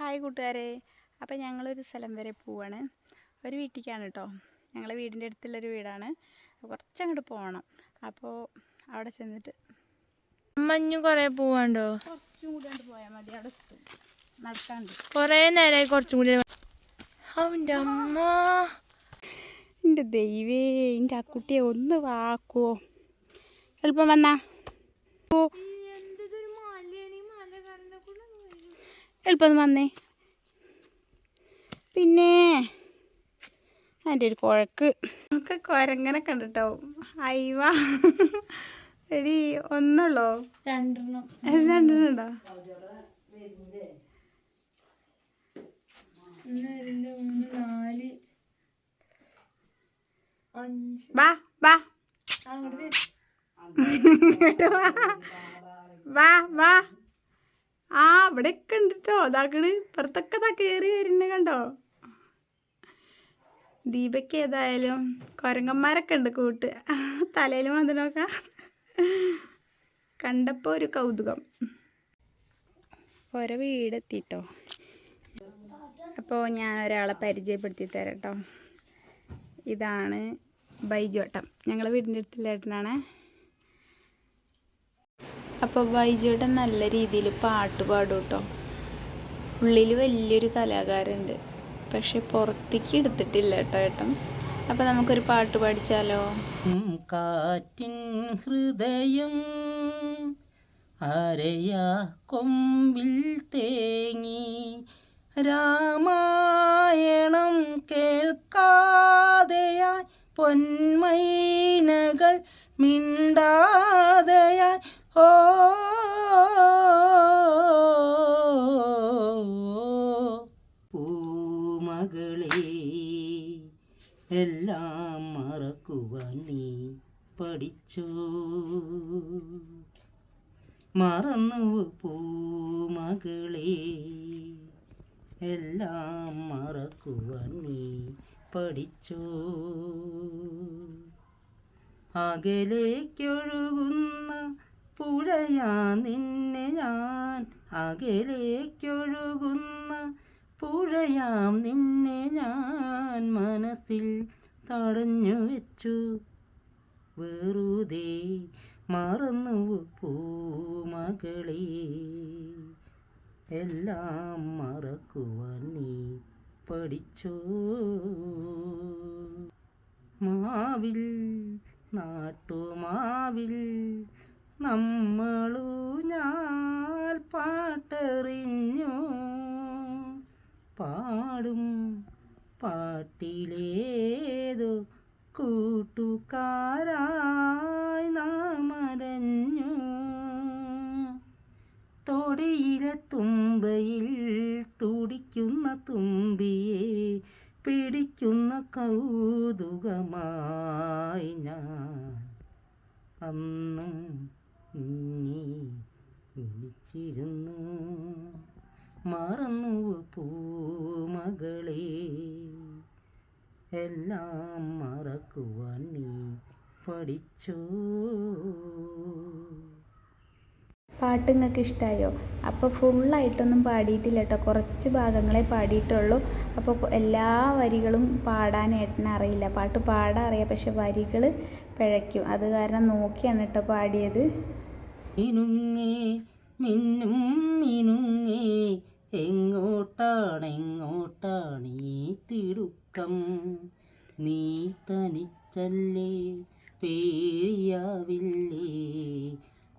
Hi കൂട്ടുകാരെ. അപ്പോൾ ഞങ്ങളൊരു സ്ഥലം വരെ പോവാണ്. ഒരു വീട്ടിലേക്കാണ് കേട്ടോ ഞങ്ങളെ വീടിന്റെ അടുത്തുള്ളൊരു വീടാണ്. കുറച്ചങ്ങോട്ട് പോകണം അപ്പോൾ അവിടെ ചെന്നിട്ട്. മഞ്ഞു കുറേ പോവാണ്ടോ? കുറച്ചും കൂടി പോയാൽ മതി. അവിടെ എത്തും. നടക്കാണ്ട്. കുറേ നേരമായി കുറച്ചും കൂടി അവന്റെ അമ്മ. എന്റെ ദൈവേ എന്റെ ആ കുട്ടിയെ ഒന്ന് വാക്കുവോ. എളുപ്പം വന്നാ. ഓ എളുപ്പം വന്നേ. പിന്നെ അതിന്റെ ഒരു കുഴക്ക്. നമുക്ക് കുരങ്ങനെ കണ്ടിട്ടാവും അയ്യോ എടി ഒന്നുള്ളോ? രണ്ടെണ്ണം. രണ്ടെണ്ണുണ്ടോ ഒന്ന് രണ്ട് മൂന്ന് നാല് അഞ്ച്. വാ വാ. അങ്ങോട്ട് വാ. വാ വാ. ആ ഇവിടെയൊക്കെ ഉണ്ട് കേട്ടോ അതാക്കണ് പുറത്തൊക്കെ ഇതാ കയറി വരുന്ന കണ്ടോ? ദീപയ്ക്ക് ഏതായാലും കുരങ്ങന്മാരൊക്കെ ഉണ്ട് കൂട്ട്. തലയിൽ വന്നിനൊക്കെ കണ്ടപ്പോൾ ഒരു കൗതുകം. ഓരോ വീടെത്തിട്ടോ. അപ്പോൾ ഞാൻ ഒരാളെ പരിചയപ്പെടുത്തി തരാം കേട്ടോ. ഇതാണ് ബൈജോട്ടം ഞങ്ങളെ വീടിന്റെ അടുത്തുള്ള ഏട്ടനാണ്. അപ്പോൾ ബൈജോട്ടൻ നല്ല രീതിയിൽ പാട്ട് പാടും കേട്ടോ ഉള്ളിൽ വലിയൊരു കലാകാരുണ്ട് പക്ഷെ പുറത്തേക്ക് എടുത്തിട്ടില്ല കേട്ടോ ഏട്ടൻ. അപ്പോൾ നമുക്കൊരു പാട്ട് പാടിച്ചാലോ? കാറ്റിൻ ഹൃദയം അരയാ കൊമ്പിൽ തേങ്ങി. രാമായണം കേൾക്കാതെയായി പൊന്മൈനകൾ മിണ്ടാതെയായി ഓ എല്ലാം മറക്കുവാൻ നീ പഠിച്ചോ? മറന്നു പൂമകളെ എല്ലാം മറക്കുവാൻ നീ പഠിച്ചോ? അകലേക്കൊഴുകുന്ന പുഴയാ നിന്നെ ഞാൻ അകലേക്കൊഴുകുന്ന പുഴയാം നിന്നെ ഞാൻ മനസ്സിൽ തടഞ്ഞു വെച്ചു. വെറുതെ മറന്നു പൂമകളെ എല്ലാം മറക്കുവാൻ നീ പഠിച്ചോ? മാവിൽ നാട്ടുമാവിൽ നമ്മളു ഞാൻ പാട്ടെറിഞ്ഞു. പാടും പാട്ടിലേതു കൂട്ടുകാരായി നാം അരഞ്ഞു തൊടിയിലെ തുമ്പയിൽ തുടിക്കുന്ന തുമ്പിയെ പിടിക്കുന്ന കൗതുകമായി ഞാൻ അന്നും നീ വിളിച്ചിരുന്നു മറന്നു പൂമകളെ. എല്ലാം മറക്കുവാൻ നീ പഠിച്ചോ? പാട്ട് നിങ്ങൾക്ക് ഇഷ്ടമായോ അപ്പോൾ ഫുള്ളായിട്ടൊന്നും പാടിയിട്ടില്ല കേട്ടോ കുറച്ച് ഭാഗങ്ങളെ പാടിയിട്ടുള്ളൂ. അപ്പോൾ എല്ലാ വരികളും പാടാൻ ഏട്ടന് അറിയില്ല. പാട്ട് പാടാൻ അറിയാം. പക്ഷെ വരികൾ പിഴയ്ക്കും. അത് കാരണം നോക്കിയാണ് കേട്ടോ പാടിയത്. മിനുങ്ങേ മിന്നും എങ്ങോട്ടാണ് എങ്ങോട്ടാണ് ഈ തിടുക്കം? നീ തനിച്ചല്ലേ പേടിയാവില്ലേ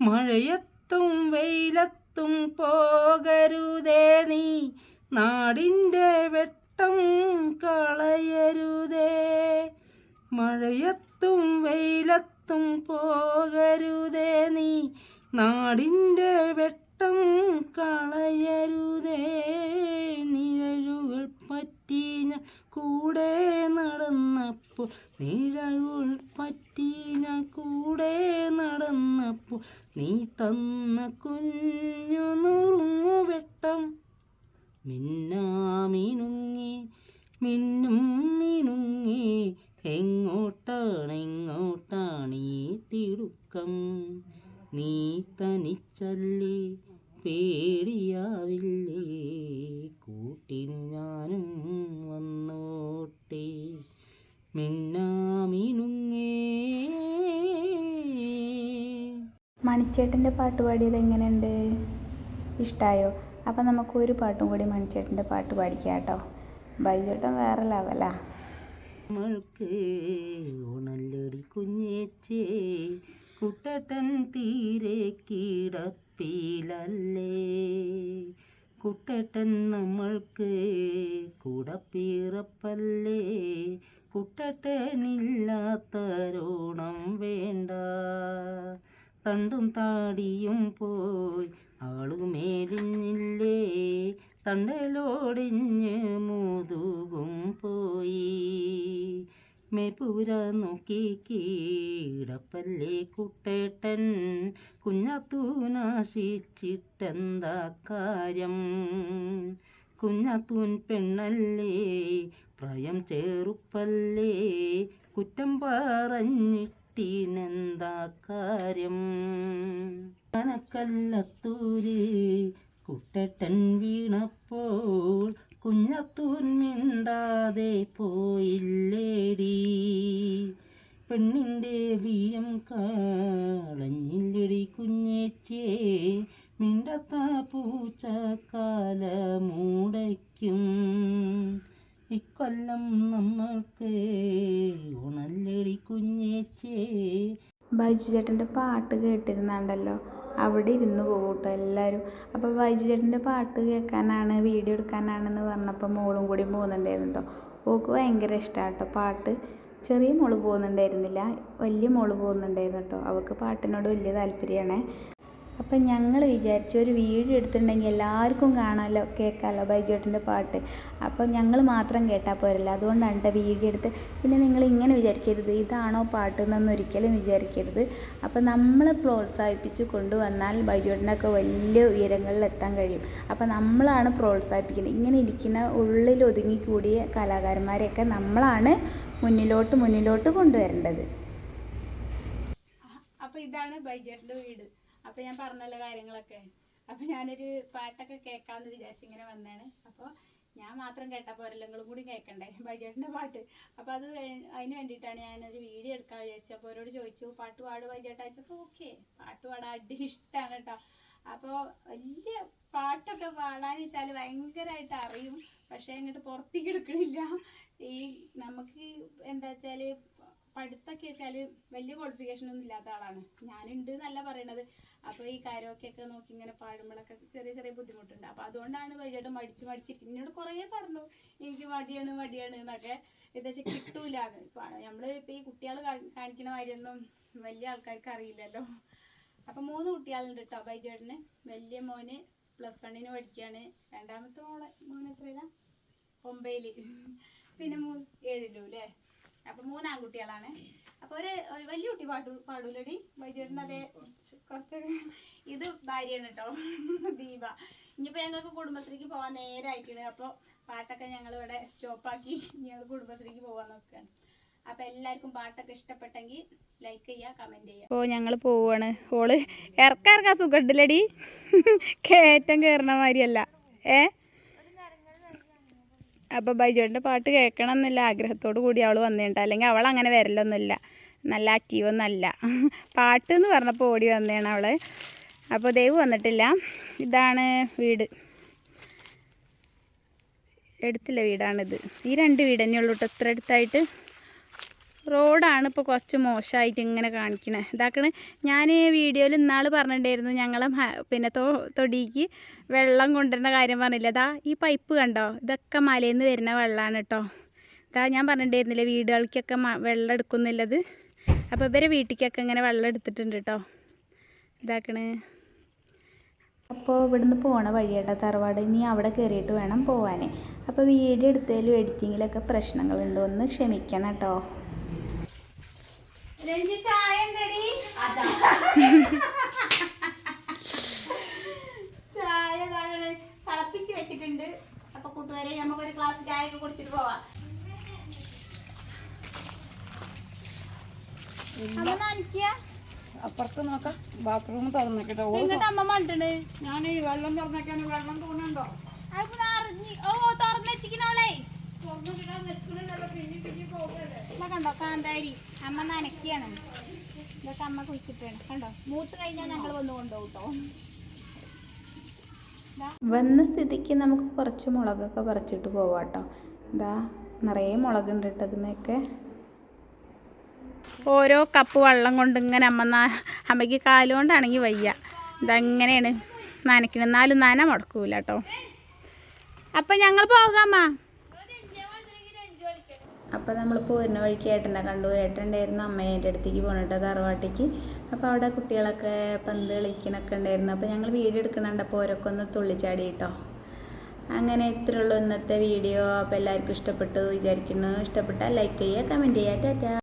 മഴയത്തും വെയിലത്തും പോകരുതേ നീ. നാടിന്റെ വെട്ടം കളയരുതേ. മഴയത്തും വെയിലത്തും പോകരുതേ നീ. നാടിന്റെ വെട്ടം കളയരുതേ. നിഴലുകൾ പറ്റി ഞാൻ കൂടെ നടന്നപ്പോൾ നിഴലുകൾ എങ്ങോട്ടാണ് എങ്ങോട്ടാണ് ഈ തിടുക്കം? നീ തനിച്ചല്ലേ പേടിയാവില്ലേ? കൂട്ടിനു ഞാനും വന്നോട്ടെ മിന്നാമിനുങ്ങേ. മണിച്ചേട്ടന്റെ പാട്ട് പാടിയത് എങ്ങനെയുണ്ട്? ഇഷ്ടമായോ അപ്പം നമുക്ക് ഒരു പാട്ടും കൂടി മണിച്ചേട്ടന്റെ പാട്ട് പാടിക്കാം കേട്ടോ. ബൈജേട്ടൻ വേറെ ലെവലാ നമ്മൾക്ക് ഉണല്ലടി കുഞ്ഞേച്ചേ കുട്ടട്ടൻ തീരെ കിടപ്പിലല്ലേ? കുട്ടട്ടൻ നമ്മൾക്ക് കുടപ്പിറപ്പല്ലേ? കുട്ടട്ടനില്ലാത്തരോണം വേണ്ട. തണ്ടും താടിയും പോയി ആളുമേലിഞ്ഞില്ലേ? തണ്ടലോടിഞ്ഞ് മുതുകും പോയി. മേപ്പൂര നോക്കി കീടപ്പല്ലേ കുട്ടേട്ടൻ കുഞ്ഞാത്തൂനാശിച്ചിട്ടെന്താ കാര്യം? കുഞ്ഞാത്തൂൻ പെണ്ണല്ലേ പ്രായം ചേറുപ്പല്ലേ കുറ്റം പറഞ്ഞിട്ടിനെന്താ കാര്യം? കനക്കല്ലത്തൂര് കുട്ടട്ടൻ വീണപ്പോൾ കുഞ്ഞത്തൂൻ മിണ്ടാതെ പോയില്ലേടി. പെണ്ണിന്റെ വീരം കാളഞ്ഞില്ലടി കുഞ്ഞേച്ചേ. മിണ്ടത്ത പൂച്ച കാല കാലമൂടയ്ക്കും ഇക്കൊല്ലം നമ്മൾക്ക് ഉണല്ലടി കുഞ്ഞേച്ചേ. ബൈജു ചേട്ടന്റെ പാട്ട് കേട്ടിരുന്നാണ്ടല്ലോ. അവിടെ ഇരുന്ന് പോകും കേട്ടോ എല്ലാവരും അപ്പോൾ ബൈജു ചേട്ടന്റെ പാട്ട് കേൾക്കാനാണ് വീഡിയോ എടുക്കാനാണെന്ന് പറഞ്ഞപ്പോൾ മോളും കൂടി പോകുന്നുണ്ടായിരുന്നു കേട്ടോ ഓക്ക് ഭയങ്കര ഇഷ്ടമാണ് കേട്ടോ പാട്ട്. ചെറിയ മോൾ പോകുന്നുണ്ടായിരുന്നില്ല വലിയ മോൾ പോകുന്നുണ്ടായിരുന്നു കേട്ടോ. അവൾക്ക് പാട്ടിനോട് വലിയ താല്പര്യമാണ്. അപ്പം ഞങ്ങൾ വിചാരിച്ചു ഒരു വീഡിയോ എടുത്തിട്ടുണ്ടെങ്കിൽ എല്ലാവർക്കും കാണാമല്ലോ കേൾക്കാമല്ലോ ബൈജുവേട്ടന്റെ പാട്ട്. അപ്പോൾ ഞങ്ങൾ മാത്രം കേട്ടാൽ പോരല്ലോ. അതുകൊണ്ടാണ് കേട്ടോ വീഡിയോ എടുത്ത്. പിന്നെ നിങ്ങൾ ഇങ്ങനെ വിചാരിക്കരുത് ഇതാണോ പാട്ട് എന്നൊന്നും ഒരിക്കലും വിചാരിക്കരുത്. അപ്പോൾ നമ്മൾ പ്രോത്സാഹിപ്പിച്ച് കൊണ്ടുവന്നാൽ ബൈജുവേട്ടനൊക്കെ വലിയ ഉയരങ്ങളിൽ എത്താൻ കഴിയും. അപ്പോൾ നമ്മളാണ് പ്രോത്സാഹിപ്പിക്കുന്നത്. ഇങ്ങനെ ഇരിക്കുന്ന ഉള്ളിൽ ഒതുങ്ങിക്കൂടിയ കലാകാരന്മാരെയൊക്കെ നമ്മളാണ് മുന്നിലോട്ട് മുന്നിലോട്ട് കൊണ്ടുവരേണ്ടത്. അപ്പോൾ ഇതാണ് ബൈജേട്ടന്റെ വീട്. അപ്പൊ ഞാൻ പറഞ്ഞല്ലോ കാര്യങ്ങളൊക്കെ. അപ്പൊ ഞാനൊരു പാട്ടൊക്കെ കേൾക്കാന്ന് വിചാരിച്ചു ഇങ്ങനെ വന്നാണ് അപ്പോൾ ഞാൻ മാത്രം കേട്ട പോരല്ലോ കൂടി കേൾക്കണ്ടേ ബൈജേട്ടന്റെ പാട്ട്. അപ്പൊ അത് അതിന് വേണ്ടിയിട്ടാണ് ഞാനൊരു വീഡിയോ എടുക്കാൻ വിചാരിച്ചത്. അപ്പൊ അവരോട് ചോദിച്ചു പാട്ട് പാട് ബൈജേട്ട? വെച്ചപ്പോ ഓക്കെ പാട്ട് പാടാൻ അടി ഇഷ്ടമാണ് കേട്ടോ അപ്പോൾ വലിയ പാട്ടൊക്കെ പാടാന്ന് വെച്ചാൽ ഭയങ്കരമായിട്ട് അറിയും. പക്ഷേ അങ്ങോട്ട് പുറത്തേക്ക് എടുക്കണില്ല. ഈ നമുക്ക് എന്താ വെച്ചാൽ പഠിത്തമൊക്കെ വെച്ചാൽ വലിയ ക്വാളിഫിക്കേഷൻ ഒന്നും ഇല്ലാത്ത ആളാണ്. ഞാനുണ്ട് എന്നല്ല പറയണത്. അപ്പോൾ ഈ കരോക്കെയൊക്കെ നോക്കി ഇങ്ങനെ പാടുമ്പോഴൊക്കെ ചെറിയ ചെറിയ ബുദ്ധിമുട്ടുണ്ട്. അപ്പോൾ അതുകൊണ്ടാണ് വൈകിട്ട് മടിച്ച് മടിച്ചിരിക്കുന്നത്. എന്നോട് കുറേ പറഞ്ഞു. എനിക്ക് മടിയാണ് മടിയാണ് എന്നൊക്കെ. എന്താ കിട്ടൂല കിട്ടൂല നമ്മൾ ഇപ്പോൾ ഈ കുട്ടികൾ കാണിക്കണ കാര്യമൊന്നും വലിയ ആൾക്കാർക്ക് അറിയില്ലല്ലോ. അപ്പം മൂന്ന് കുട്ടികളുണ്ട് കേട്ടോ ബൈജേട്ടന് വലിയ മോന് പ്ലസ് വണ്ണിന് പഠിക്കുകയാണ് രണ്ടാമത്തെ മോളെ മോൻ എത്രയിലാ? ഒമ്പതിൽ. പിന്നെ മൂന്ന് ഏഴിലും അല്ലേ അപ്പം മൂന്ന് ആൺകുട്ടികളാണ് അപ്പോൾ ഒരു വലിയ കുട്ടി പാട്ടു പാടൂലടി. ബൈജേട്ടൻ അതേ കുറച്ച് ഇത് ഭാര്യയാണ് കേട്ടോ ദീപ. ഇനിയിപ്പോൾ ഞങ്ങൾക്ക് കുടുംബശ്രീക്ക് പോകാൻ നേരെ അയക്കണ് അപ്പോൾ പാട്ടൊക്കെ ഞങ്ങൾ ഇവിടെ സ്റ്റോപ്പാക്കി ഞങ്ങൾ കുടുംബശ്രീക്ക് പോകാൻ നോക്കുകയാണ് അപ്പോൾ എല്ലാവർക്കും പാട്ടൊക്കെ ഇഷ്ടപ്പെട്ടെങ്കിൽ ലൈക്ക് ചെയ്യുക കമന്റ് ചെയ്യുക അപ്പോൾ ഞങ്ങൾ പോവാണ്. ഓൾ ഇറക്കാർക്കാ ഇറക്കാൻ സുഖമുണ്ടല്ലടി കയറ്റം കയറണ മാതിരിയല്ല. ഏ? അപ്പോൾ ബൈജോന്റെ പാട്ട് കേൾക്കണം എന്നുള്ള ആഗ്രഹത്തോടു കൂടി അവൾ വന്നേണ്ട അല്ലെങ്കിൽ അവൾ അങ്ങനെ വരലൊന്നുമില്ല. നല്ല ആക്റ്റീവൊന്നല്ല പാട്ട് എന്ന് പറഞ്ഞപ്പോൾ ഓടി വന്നതാണ് അവൾ അപ്പോൾ ദൈവ് വന്നിട്ടില്ല. ഇതാണ് വീട്. എടുത്തില്ല വീടാണിത്. ഈ രണ്ട് വീട് തന്നെയുള്ളൂ കേട്ടോ ഇത്ര അടുത്തായിട്ട് റോഡാണ് ഇപ്പോൾ കുറച്ച് മോശമായിട്ട് ഇങ്ങനെ കാണിക്കണേ. ഇതാക്കണ ഞാൻ വീഡിയോയിൽ ഇന്നാൾ പറഞ്ഞിട്ടുണ്ടായിരുന്നു ഞങ്ങളെ പിന്നെ തൊ തൊടിക്ക് വെള്ളം കൊണ്ടുവരുന്ന കാര്യം പറഞ്ഞില്ല? ഇതാ ഈ പൈപ്പ് കണ്ടോ? ഇതൊക്കെ മലയിൽ നിന്ന് വരുന്ന വെള്ളമാണ് കേട്ടോ. ഇതാ ഞാൻ പറഞ്ഞിട്ടുണ്ടായിരുന്നില്ല വീടുകൾക്കൊക്കെ വെള്ളം എടുക്കുന്നില്ലത് അപ്പോൾ ഇവരെ വീട്ടിലേക്കൊക്കെ ഇങ്ങനെ വെള്ളം എടുത്തിട്ടുണ്ട് കേട്ടോ. ഇതാക്കണ്. അപ്പോൾ ഇവിടുന്ന് പോണ വഴിയേട്ടാ തറവാട്. ഇനി അവിടെ കയറിയിട്ട് വേണം പോവാൻ അപ്പോൾ വീഡിയോ എടുത്തതിലും എഡിറ്റിങ്ങിലൊക്കെ പ്രശ്നങ്ങളുണ്ട്. ഒന്ന് ക്ഷമിക്കണം കേട്ടോ. ചായ താങ്കൾ തിളപ്പിച്ച് വെച്ചിട്ടുണ്ട്. അപ്പൊ കൂട്ടുകാരെ നമുക്കൊരു ഗ്ലാസ് ചായ ഒക്കെ കുടിച്ചിട്ട് പോവാം. അപ്പുറത്ത് നോക്കാം. ബാത്റൂം തുറന്നിട്ടോ എന്നിട്ട് അമ്മ മണ്ടണ് ഞാൻ ഈ വെള്ളം തുറന്നേക്കാൻ വെള്ളം തോന്നുന്നുണ്ടോ ഓ തുറന്നു വെച്ചിക്കണോളേ ഇതാ കണ്ടോ കാന്താരി. അമ്മ നനക്കിയാണ് ഇതൊക്കെ അമ്മ കുഴിച്ചിട്ടാണ്. കണ്ടോ? മൂത്ത് കഴിഞ്ഞാൽ ഞങ്ങൾ വന്ന് കൊണ്ടുപോകും കേട്ടോ വന്ന സ്ഥിതിക്ക് നമുക്ക് കുറച്ച് മുളകൊക്കെ പറിച്ചിട്ട് പോവാം കേട്ടോ ഇതാ നിറയെ മുളകുണ്ട് കേട്ടോ അതുമൊക്കെ. ഓരോ കപ്പ് വെള്ളം കൊണ്ട് ഇങ്ങനെ അമ്മ അമ്മയ്ക്ക് കാലുകൊണ്ടാണെങ്കിൽ വയ്യ. ഇതങ്ങനെയാണ് നനയ്ക്കണം എന്നാലും നന മുടക്കൂല കേട്ടോ. അപ്പം ഞങ്ങൾ പോകാമ്മ അപ്പോൾ നമ്മൾ പോരുന്ന വഴിക്ക് ഏട്ടനെ കണ്ടു. ഏട്ടൻ ഉണ്ടായിരുന്നു അമ്മേന്റെ അടുത്തേക്ക് പോകണിട്ട് തറവാട്ടിക്ക്. അപ്പോൾ അവിടെ കുട്ടികളൊക്കെ പന്ത് കളിക്കണൊക്കെ ഉണ്ടായിരുന്നു. അപ്പോൾ ഞങ്ങൾ വീഡിയോ എടുക്കണുണ്ട്. അപ്പോൾ ഓരോക്കെ ഒന്ന് തുള്ളിച്ചാടി കേട്ടോ അങ്ങനെ ഇത്രയുള്ളൂ ഇന്നത്തെ വീഡിയോ. അപ്പോൾ എല്ലാവർക്കും ഇഷ്ടപ്പെട്ടു വിചാരിക്കുന്നു. ഇഷ്ടപ്പെട്ടാൽ ലൈക്ക് ചെയ്യുക കമന്റ് ചെയ്യുക. ടാറ്റാ.